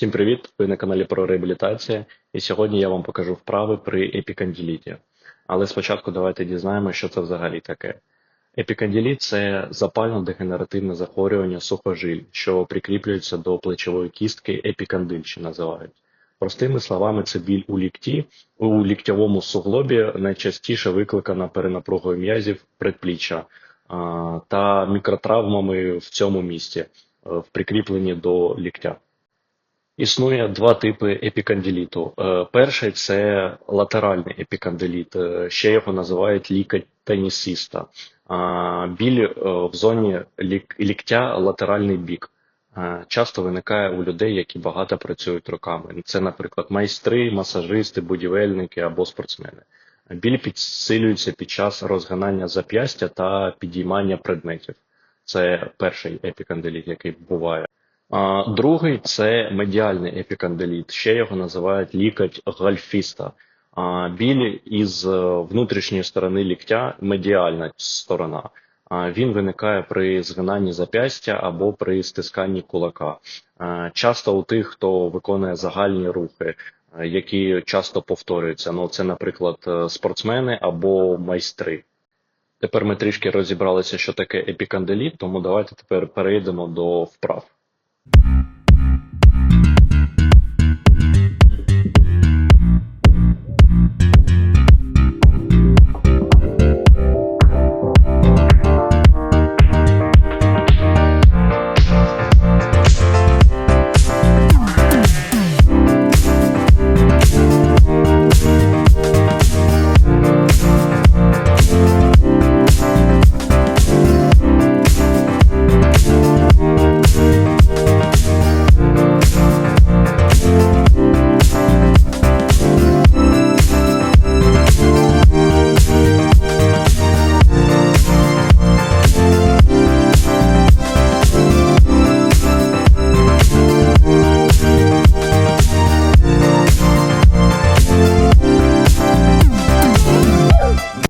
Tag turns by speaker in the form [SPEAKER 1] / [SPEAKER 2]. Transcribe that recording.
[SPEAKER 1] Всім привіт! Ви на каналі про реабілітацію, і сьогодні я вам покажу вправи при епікандиліті. Але спочатку давайте дізнаємося, що це взагалі таке. Епікандиліт – це запально-дегенеративне захворювання сухожиль, що прикріплюється до плечової кістки епікандиль, що називають. Простими словами, це біль у лікті, у ліктьовому суглобі найчастіше викликана перенапругою м'язів предпліччя та мікротравмами в цьому місці, е, в прикріпленні до ліктя. Існує два типи епікандиліту. Е, Перший це латеральний епікандиліт, е, ще його називають лікоть тенісиста. А, Біль е, в зоні лік- ліктя латеральний бік. Е, Часто виникає у людей, які багато працюють руками. Це, наприклад, майстри, масажисти, будівельники або спортсмени. Біль підсилюється під час розгинання зап'ястя та підіймання предметів. Це перший епікандиліт, який буває. Другий це медіальний епікандиліт, ще його називають лікоть гальфіста. А, Біль із е, внутрішньої сторони ліктя, медіальна сторона. Він виникає при згинанні зап'ястя або при стисканні кулака. Часто у тих, хто виконує загальні рухи, е, які часто повторюються. Ну, це, наприклад, е, спортсмени або майстри. Тепер ми трішки розібралися, що таке епікандиліт, тому давайте тепер перейдемо до вправ.